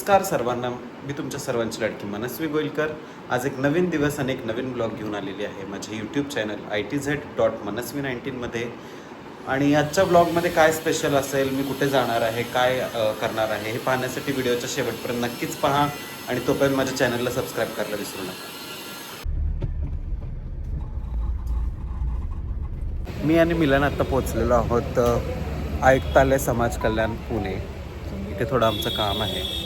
नमस्कार सर्वांना. मी तुमच्या सर्वांची लाडकी मनस्वी गोईलकर. आज एक नवीन दिवस आणि एक नवीन ब्लॉग घेऊन आलेली आहे माझे YouTube channel I T Z dot Manasvi नाईन्टीनमध्ये आणि आजच्या ब्लॉगमध्ये काय स्पेशल असेल मी कुठे जाणार आहे काय करणार आहे हे पाहण्यासाठी व्हिडिओच्या शेवटपर्यंत नक्कीच पहा आणि तोपर्यंत माझ्या चॅनलला सबस्क्राईब करायला विसरू नका. मी आणि मिलन आत्ता पोचलेलो आहोत आयुक्तालय समाज कल्याण पुणे. इथे थोडं आमचं काम आहे.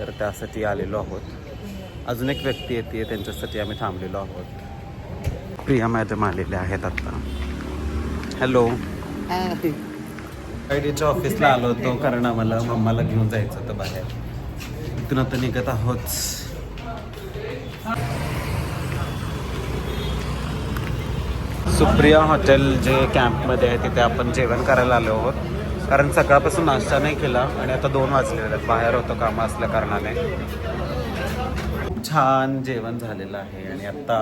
तर त्यासाठी आलेलो आहोत. अजून एक व्यक्ती येते त्यांच्यासाठी आम्ही थांबलेलो आहोत. प्रिया मॅडम आलेले आहेत आता. हॅलो आय डीच्या ऑफिसला आलो होतो कारण आम्हाला मम्माला घेऊन जायचं होतं बाहेर. इथून आता निघत आहोत. सुप्रिया हॉटेल जे कॅम्पमध्ये आहे तिथे आपण जेवण करायला आलो आहोत. कारण सकाळपासून नाश्ता नाही केला आणि आता दोन वाजलेले आहेत. बाहेर होतो कामं असल्या कारणाने. छान जेवण झालेलं आहे आणि आता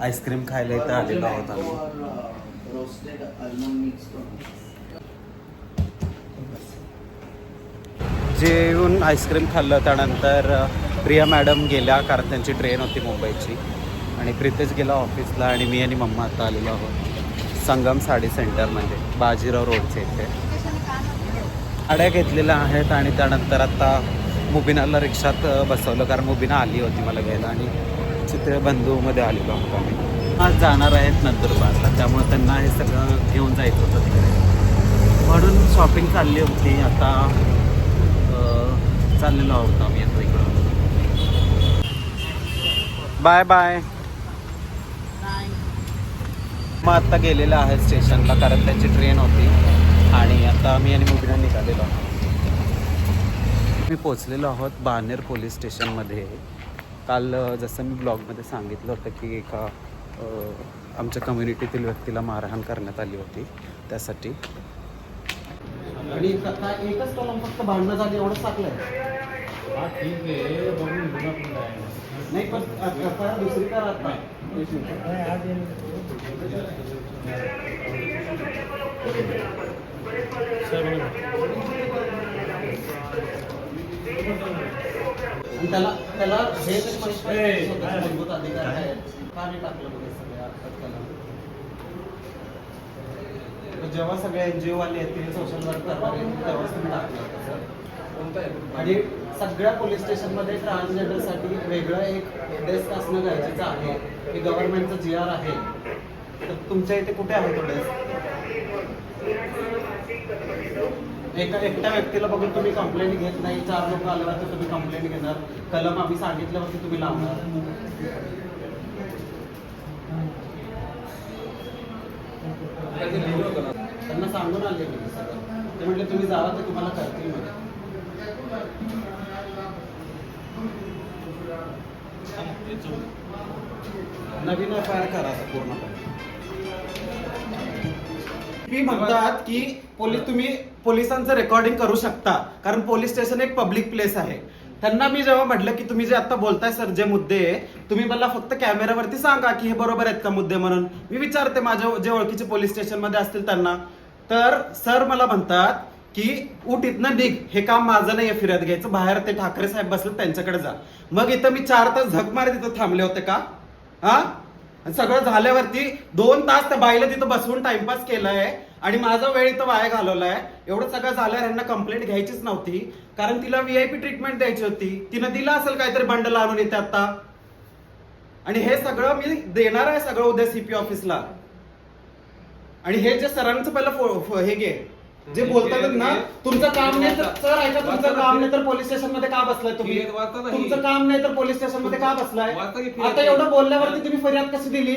आईस्क्रीम खायला इथं आलेलो आहोत आम्ही. जेवून आईस्क्रीम खाल्लं त्यानंतर प्रिया मॅडम गेल्या कारण त्यांची ट्रेन होती मुंबईची. आणि प्रितेश गेला ऑफिसला आणि मी आणि मम्मा आता आलेलो आहोत. संगम साडी सेंटरमध्ये बाजीराव रोडचे इथे. साड्या घेतलेल्या आहेत आणि त्यानंतर आता मुबिनाला रिक्षात बसवलं कारण मुबिना आली होती मला घ्यायला आणि चित्रबंधूमध्ये आलेलो आहोत आम्ही. आज जाणार आहेत नंदुरबारला त्यामुळे त्यांना हे सगळं घेऊन जायचं होतं तिकडे. म्हणून शॉपिंग चालली होती आता चाललेलो आहोत आम्ही आता इकडं. बाय. बाय. मग आता गेलेलं आहे स्टेशनला कारण त्यांची ट्रेन होती. आणि आता आम्ही आणि मुबिना निघालेलो आहोत. मी पोचलेलो आहोत बानेर पोलीस स्टेशनमध्ये. काल जसं मी ब्लॉगमध्ये सांगितलं होतं की एका आमच्या कम्युनिटीतील व्यक्तीला मारहाण करण्यात आली होती. त्यासाठी. आणि एकच कलम फक्त भांडणं झाली एवढं टाकलंय. हा ठीक आहे. बघून घेऊ ना पुन्हा आहे. नाही पण कथा दुसरी का राहत आणि त्याला त्याला हे तर स्पष्ट ए, स्वतःचा काय? मूलभूत अधिकार आहे का नाही टाकलं बघ हे सगळे अर्थात कलम? तर जेव्हा सगळे एनजीओ वाले येतील सोशल वर्क करणार येतील तेव्हाच तुम्ही टाकलं होतं, सर. आणि सगळ्या पोलीस स्टेशनमध्ये ट्रान्सजेंडरसाठी वेगळं एक डेस्क असणं गरजेचं आहे. हे गव्हर्नमेंटचं जी आर आहे. तर तुमच्या इथे कुठे आहे तो डेस्क एका एकट्या व्यक्तीला बघून तुम्ही कंप्लेंट घेत नाही. चार लोक आल्यावर तर तुम्ही कंप्लेंट घेणार. कलम आम्ही सांगितल्यावरती तुम्ही लावणार. त्यांना सांगून आले मी सगळं. ते म्हटले तुम्ही जावा ते तुम्हाला करतील म्हणजे नवीन फायर करा मी म्हणतात की पोलीस तुम्ही पोलिसांचं रेकॉर्डिंग करू शकता कारण पोलीस स्टेशन एक पब्लिक प्लेस आहे. त्यांना मी जेव्हा म्हटलं की तुम्ही जे आता बोलताय सर जे मुद्दे तुम्ही मला फक्त कॅमेऱ्यावरती सांगा की हे बरोबर आहेत का मुद्दे म्हणून. मी विचारते माझ्या जे ओळखीचे पोलीस स्टेशनमध्ये असतील त्यांना. तर सर मला म्हणतात की उठ इथनं निघ. हे काम माझं नाही फिरत घ्यायचं. बाहेर ते ठाकरे साहेब बसले त्यांच्याकडे जा. मग इथं मी चार तास झक मारत तिथं थांबले होते का? हा? सगळं झाल्यावरती दोन तास त्या बाईला तिथं बसवून टाइमपास केलाय आणि माझा वेळ इथं वाया घालवलाय. एवढं सगळं झाल्यावर यांना कंप्लेंट घ्यायचीच नव्हती. कारण तिला व्हीआयपी ट्रीटमेंट द्यायची होती. तिनं दिला असेल काहीतरी बंडल आणून येते आता. आणि हे सगळं मी देणार आहे सगळं उद्या सीपी ऑफिसला आणि हे जे सरांचं पहिलं फो- हे घे. जे बोलतात ना तुमचं काम नाही तर सर ऐका तुमचं काम नाही तर पोलीस स्टेशनमध्ये का बसलाय तुम्ही. तुमचं काम नाही तर पोलीस स्टेशनमध्ये का बसलाय आता एवढं बोलल्यावरती तुम्ही फरियाद कशी दिली.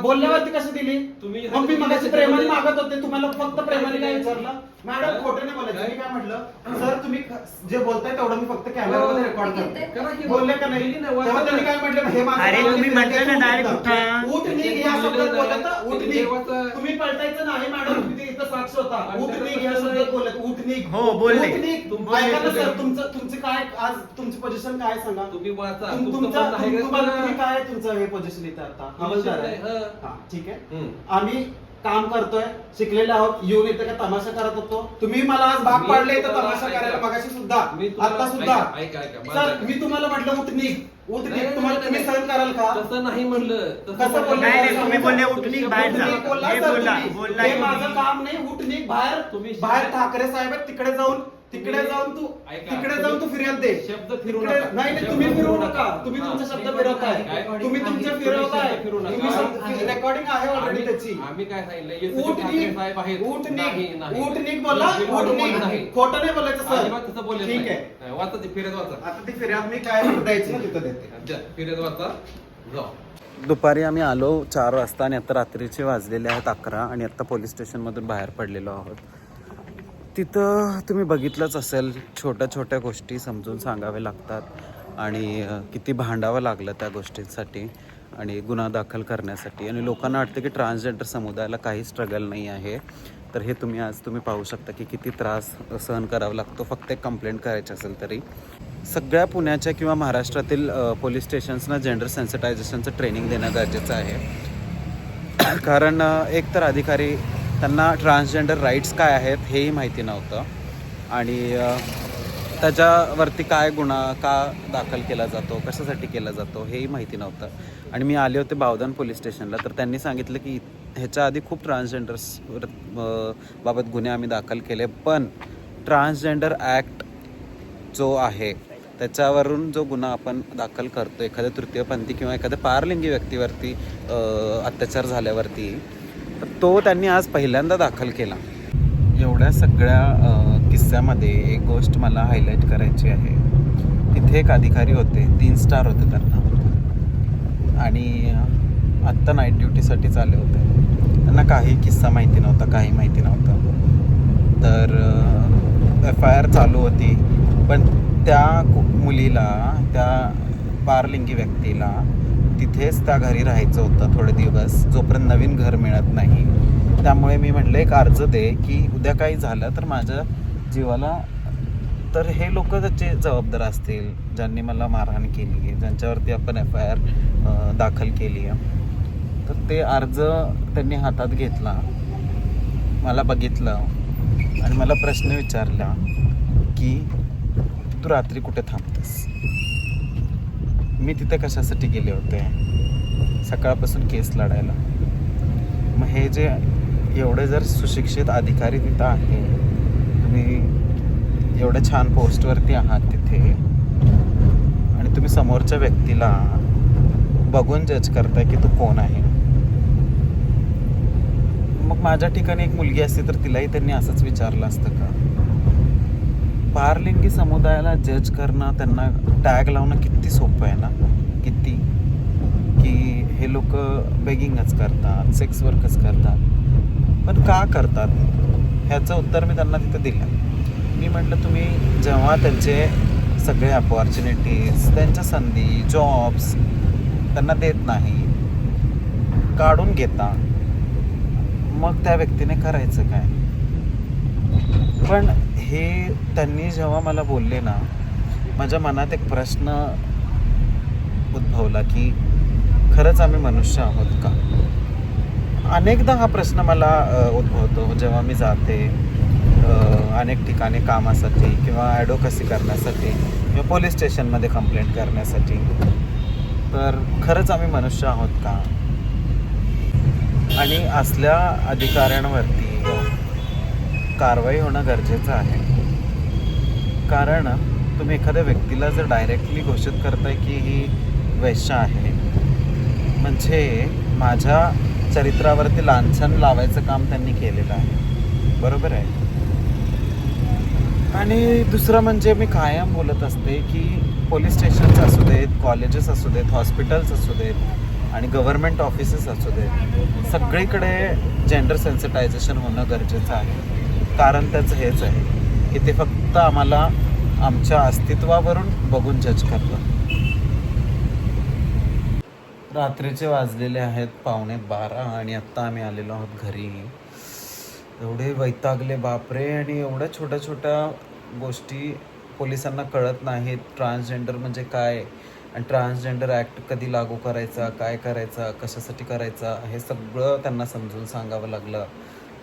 बोलल्यावरती कशी दिली? तुम्ही मग मी मगाशी प्रेमाने मागत होते तुम्हाला फक्त प्रेमाने काय विचारलं? मॅडम खोटं नाही बोलायचं मी काय म्हटलं सर तुम्ही जे बोलताय तेवढं मी फक्त कॅमेरामध्ये रेकॉर्ड करते करा की बोलले का नाही तेव्हा त्यांनी. काय म्हटलं हे माझं अरे तुम्ही म्हटलं ना उठ direct इथं. उठा. उठ निघ या शब्दात बोलत ना, उठ ते निघ देवाचं- तुम्ही पलटायचं नाही मॅडम तुम्ही इथं साक्ष होता उठ निघ या तसं शब्दात नाही. बोलत उठ निघ हो, बोलले. उठ निघ तुमचं ऐका ना सर. तुमचं तुमची काय आज तुमची पोझिशन काय सांगा तुम्ही वाचा तुम- तुमचं तुमचा म्हणणं आहे का तुम्हाला सांगा. तुम्ही काय तुमचं हे पोझिशन इथं आता हवालदार आहे हं. हा, ठीक आहे. आम्ही काम करतोय शिकलेले आहोत येऊन इथे काय तमाशा करत होतो तुम्ही मला आज भाग पाडले तुम्हाला तमाशा. करायला मगाशी सुद्धा आता सुद्धा सर. मी तुम्हाला म्हटलं उठ निघ उठ नाही, निघ नाही, तुम्हाला तुम्ही नाही. सहन कराल का तसं नाही म्हणलं तसं कसं बोलले? नाही, नाही, तुम्ही बोलले उठ निघ, बाहेर जा. तुम्ही बोलला हे माझं. काम नाही उठ निघ बाहेर तुम्ही बाहेर ठाकरे साहेब आहेत तिकडे जाऊन तिकडे जाऊन तू. तिकडे जाऊन तू फिर्याद दे शब्द फिरू तिकडे- नका. नाही तुम्ही नका. तुम्ही. तुमचे शब्द फिरवताय. तुम्ही तुमचे फिरवताय. तुम्ही रेकॉर्डिंग आहे ऑलरेडी त्याची. आम्ही काय सांगितलं बोला. नाही. खोटं नाही बोलायचं सर. अजिबात तसं बोलले ठीक. आहे. वाचा ती फिरत वाचा. आता ती फिर्याद मी काय द्यायची ना तिथं देते. फिरत वाचा. जाऊ. दुपारी आम्ही आलो चार वाजता आणि आता रात्रीचे वाजलेले आहेत अकरा आणि आता पोलीस स्टेशनमधून बाहेर पडलेलो आहोत. तिथं तुम्ही बघितलंच असेल छोट्या छोट्या गोष्टी समजून सांगावे लागतात. आणि किती भांडावं लागलं त्या गोष्टींसाठी आणि गुन्हा दाखल करण्यासाठी. आणि लोकांना वाटतं की ट्रान्सजेंडर समुदायाला काही स्ट्रगल नाही आहे. तर हे तुम्ही आज तुम्ही पाहू शकता की किती त्रास सहन करावा लागतो. फक्त एक कंप्लेंट करायची असेल तरी. सगळ्या पुण्याच्या किंवा महाराष्ट्रातील पोलीस स्टेशन्सना जेंडर सेन्सिटायझेशनचं ट्रेनिंग देणं गरजेचं आहे. कारण एक तर अधिकारी त्यांना ट्रान्सजेंडर राईट्स काय आहेत हेही माहिती नव्हतं. आणि त्याच्यावरती काय गुन्हा का दाखल केला जातो कशासाठी केला जातो हेही माहिती नव्हतं. आणि मी आले होते बावधन पोलीस स्टेशनला तर त्यांनी सांगितलं की ह्याच्या आधी खूप ट्रान्सजेंडर्स बाबत गुन्हे आम्ही दाखल केले पण ट्रान्सजेंडर ॲक्ट जो आहे त्याच्यावरून जो गुन्हा आपण दाखल करतो एखाद्या तृतीयपंथी किंवा एखाद्या पारलिंगी व्यक्तीवरती अत्याचार झाल्यावरती तर तो त्यांनी आज पहिल्यांदा दाखल केला. एवढ्या सगळ्या किस्स्यामध्ये एक गोष्ट मला हायलाईट करायची आहे. तिथे एक अधिकारी होते तीन स्टार होते त्यांना. आणि आत्ता नाईट ड्युटीसाठी चालले होते. त्यांना काही किस्सा माहिती नव्हता काही माहिती नव्हतं. तर एफ आय आर चालू होती. पण त्या मुलीला त्या पारलिंगी व्यक्तीला तिथेच त्या घरी राहायचं होतं थोडे दिवस. जोपर्यंत नवीन घर मिळत नाही. त्यामुळे मी म्हटलं एक अर्ज दे की उद्या काही झालं तर माझ्या जीवाला तर हे लोक त्याचे जबाबदार असतील ज्यांनी मला मारहाण केली आहे ज्यांच्यावरती आपण एफ आय आर दाखल केली आहे. तर ते अर्ज त्यांनी हातात घेतला मला बघितलं आणि मला प्रश्न विचारला की तू रात्री कुठे थांबतेस? मी तिथे कशासाठी गेले होते? सकाळपासून केस लढायला. मग हे जे एवढे जर सुशिक्षित अधिकारी तिथं आहे तुम्ही एवढ्या छान पोस्टवरती आहात तिथे. आणि तुम्ही समोरच्या व्यक्तीला बघून जज करताय की तू कोण आहे. मग माझ्या ठिकाणी एक मुलगी असती तर तिलाही त्यांनी असंच विचारलं असतं का? पारलिंगी समुदायाला जज करणं त्यांना टॅग लावणं किती सोपं आहे ना? किती? की हे लोक बेगिंगच करतात सेक्स वर्कच करतात. पण का करतात? ह्याचं उत्तर मी त्यांना तिथं दिलं. मी म्हटलं तुम्ही जेव्हा त्यांचे सगळे अपॉर्च्युनिटीज त्यांच्या संधी जॉब्स त्यांना देत नाही काढून घेता मग त्या व्यक्तीने करायचं काय? पण हे त्यांनी जेव्हा मला बोलले ना माझ्या मनात एक प्रश्न उद्भवला की खरंच आम्ही मनुष्य आहोत का? अनेकदा हा प्रश्न मला उद्भवतो जेव्हा मी जाते अनेक ठिकाणी कामासाठी किंवा ॲडोकसी करण्यासाठी किंवा पोलीस स्टेशनमध्ये कंप्लेंट करण्यासाठी. तर खरंच आम्ही मनुष्य आहोत का? आणि असल्या अधिकाऱ्यांवरती कारवाई होणं गरजेचं आहे. कारण तुम्ही एखाद्या व्यक्तीला जर डायरेक्टली घोषित करताय की ही वैश्य आहे म्हणजे माझ्या चरित्रावरती लांछन लावायचं काम त्यांनी केलेलं आहे. बरोबर आहे? आणि दुसरं म्हणजे मी कायम बोलत असते की पोलीस स्टेशन्स असू देत कॉलेजेस असू देत हॉस्पिटल्स असू देत आणि गव्हर्मेंट ऑफिसेस असू देत सगळीकडे जेंडर सेन्सिटायझेशन होणं गरजेचं आहे. कारण त्याचं हेच आहे की ते फक्त आम्हाला आमच्या अस्तित्वावरून बघून जज करतं रात्रीचे वाजलेले आहेत पावणे बारा आणि आत्ता आम्ही आलेलो आहोत घरी. एवढे वैतागले बापरे आणि एवढ्या छोट्या छोट्या गोष्टी पोलिसांना कळत नाहीत. ट्रान्सजेंडर म्हणजे काय? आणि ट्रान्सजेंडर ॲक्ट कधी लागू करायचा? काय करायचा? कशासाठी करायचा? हे सगळं त्यांना समजून सांगावं लागलं.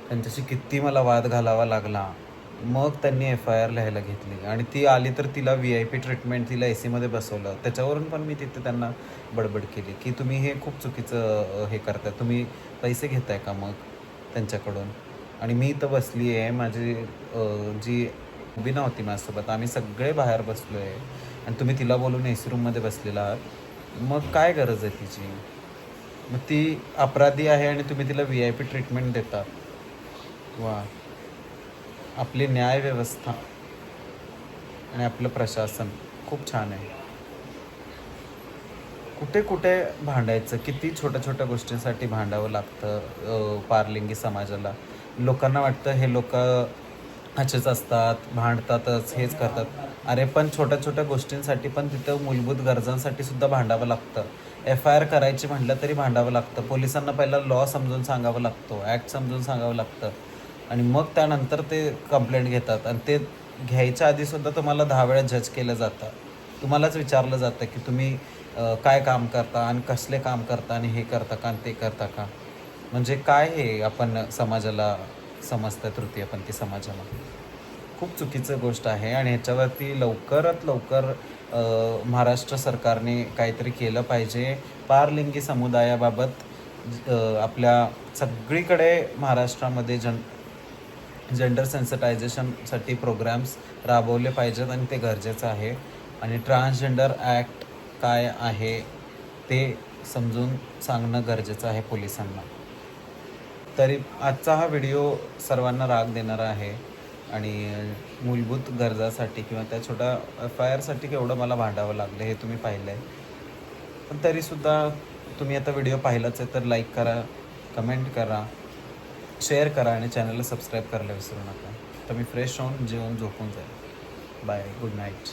त्यांच्याशी किती मला वाद घालावा लागला. मग त्यांनी एफ आय आर लिहायला घेतली. आणि ती आली तर तिला व्ही आय पी ट्रीटमेंट तिला ए सीमध्ये बसवलं. त्याच्यावरून पण मी तिथे त्यांना बडबड केली की तुम्ही हे खूप चुकीचं हे करताय. तुम्ही पैसे घेताय का मग त्यांच्याकडून? आणि मी इथं बसली आहे माझी जी उभी नव्हती माझ्यासोबत आम्ही सगळे बाहेर बसलो आहे आणि तुम्ही तिला बोलून ए सी रूममध्ये बसलेला आहात. मग काय गरज आहे तिची? मग ती अपराधी आहे आणि तुम्ही तिला व्ही आय पी ट्रीटमेंट देता. वा. आपली न्याय व्यवस्था आणि आपलं प्रशासन खूप छान आहे. कुठे कुठे भांडायचं किती छोट्या छोट्या गोष्टींसाठी भांडावं लागतं पारलिंगी समाजाला? लोकांना वाटतं हे लोक असेच असतात भांडतातच हेच करतात. अरे पण छोट्या छोट्या गोष्टींसाठी पण तिथं मूलभूत गरजांसाठी सुद्धा भांडावं लागतं. एफ आय आर करायची म्हटलं तरी भांडावं लागतं. पोलिसांना पहिला लॉ समजून सांगावं लागतो ॲक्ट समजून सांगावं लागतं. आणि मग त्यानंतर ते कंप्लेंट घेतात. आणि ते घ्यायच्या आधीसुद्धा तुम्हाला दहा वेळा जज केलं जातं. तुम्हालाच विचारलं जातं की तुम्ही काय काम करता आणि कसले काम करता आणि हे करता का आणि ते करता का? म्हणजे काय हे आपण समाजाला समजतं तृतीयपंथी समाजाला? खूप चुकीचं गोष्ट आहे आणि ह्याच्यावरती लवकरात लवकर महाराष्ट्र सरकारने काहीतरी केलं पाहिजे. पारलिंगी समुदायाबाबत आपल्या सगळीकडे महाराष्ट्रामध्ये जन जेंडर सेन्सिटायझेशनसाठी प्रोग्राम्स राबवले पाहिजेत आणि ते गरजेचं आहे. आणि ट्रान्सजेंडर ॲक्ट काय आहे ते समजून सांगणं गरजेचं आहे पोलिसांना. तरी आजचा हा व्हिडिओ सर्वांना राग देणारा आहे आणि मूलभूत गरजासाठी किंवा त्या छोट्या एफ आय आरसाठी केवढं मला भांडावं लागलं हे तुम्ही पाहिलं आहे पण तरीसुद्धा तुम्ही आता व्हिडिओ पाहिलाच आहे तर लाईक करा कमेंट करा. शेअर करा आणि चॅनलला सबस्क्राईब करायला विसरू नका. तर मी फ्रेश होऊन जेवण झोपून जाईल. Bye good night